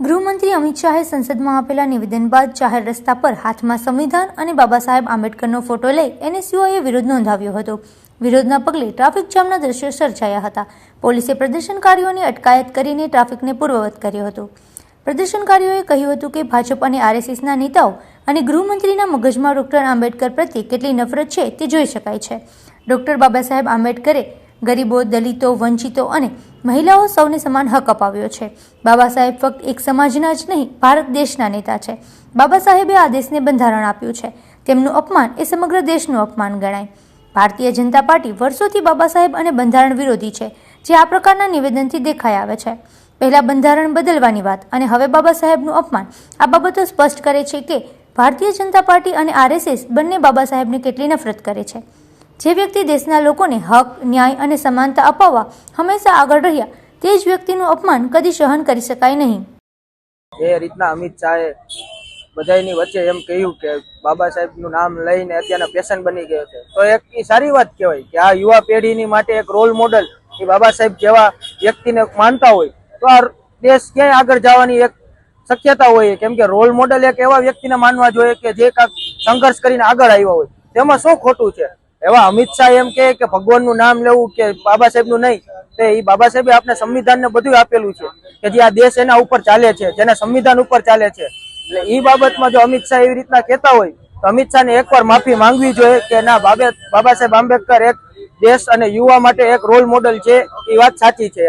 ગૃહમંત્રી અમિત શાહે સંસદમાં આપેલા નિવેદન બાદ જાહેર રસ્તા પર હાથમાં સંવિધાન અને બાબા સાહેબ આંબેડકરનો ફોટો લઈ એનએસયુઆઈએ વિરોધ નોંધાવ્યો હતો. વિરોધના પગલે ટ્રાફિક જામના દ્રશ્યો સર્જાયા હતા. પોલીસે પ્રદર્શનકારીઓની અટકાયત કરીને ટ્રાફિકને પૂર્વવત કર્યો હતો. પ્રદર્શનકારીઓએ કહ્યું હતું કે ભાજપ અને આરએસએસના નેતાઓ અને ગૃહમંત્રીના મગજમાં ડોક્ટર આંબેડકર પ્રત્યે કેટલી નફરત છે તે જોઈ શકાય છે. ડોક્ટર બાબા સાહેબ આંબેડકરે ગરીબો, દલિતો, વંચિતો અને મહિલાઓ સૌને સમાન હક અપાવ્યો છે. બાબા સાહેબ ફક્ત એક સમાજના જ નહીં, ભારત દેશના નેતા છે. બાબા સાહેબે આ દેશને બંધારણ આપ્યું છે. તેમનું અપમાન એ સમગ્ર દેશનું અપમાન ગણાય. ભારતીય જનતા પાર્ટી વર્ષોથી બાબા સાહેબ અને બંધારણ વિરોધી છે, જે આ પ્રકારના નિવેદનથી દેખાઈ આવે છે. પહેલાં બંધારણ બદલવાની વાત અને હવે બાબા સાહેબનું અપમાન, આ બાબતો સ્પષ્ટ કરે છે કે ભારતીય જનતા પાર્ટી અને આરએસએસ બંને બાબા સાહેબને કેટલી નફરત કરે છે. જે વ્યક્તિ દેશના લોકોને હક, ન્યાય અને સમાનતા અપાવવા હંમેશા આગળ રહ્યા, તે જ વ્યક્તિનું અપમાન કદી સહન કરી શકાય નહીં. એ રીતના અમિત શાહે બધાની વચ્ચે એમ કહ્યું કે બાબા સાહેબનું નામ લઈને અત્યારના પેશન બની ગયો છે. તો એક સારી વાત કહેવાય કે આ યુવા પેઢીની માટે એક રોલ મોડલ એ બાબા સાહેબ જેવા વ્યક્તિને માનતા હોય, તો આ દેશ ક્યાંય આગળ જવાની એક શક્યતા હોય, કેમ કે રોલ મોડલ એક એવા વ્યક્તિને માનવા જોઈએ કે જે કાંઈક સંઘર્ષ કરીને આગળ આવ્યા હોય. તેમાં શું ખોટું છે? એવા અમિત શાહ એમ કે ભગવાનનું નામ લેવું કે બાબા સાહેબનું નહીં એ બાબા સાહેબે આપણે સંવિધાનને બધું આપેલું છે કે જે આ દેશ એના ઉપર ચાલે છે, જેના સંવિધાન ઉપર ચાલે છે. એટલે એ બાબતમાં જો અમિત શાહ એવી રીતના કહેતા હોય, તો અમિત શાહને એકવાર માફી માંગવી જોઈએ કે ના, બાબે, બાબા સાહેબ આંબેડકર એક દેશ અને યુવા માટે એક રોલ મોડલ છે એ વાત સાચી છે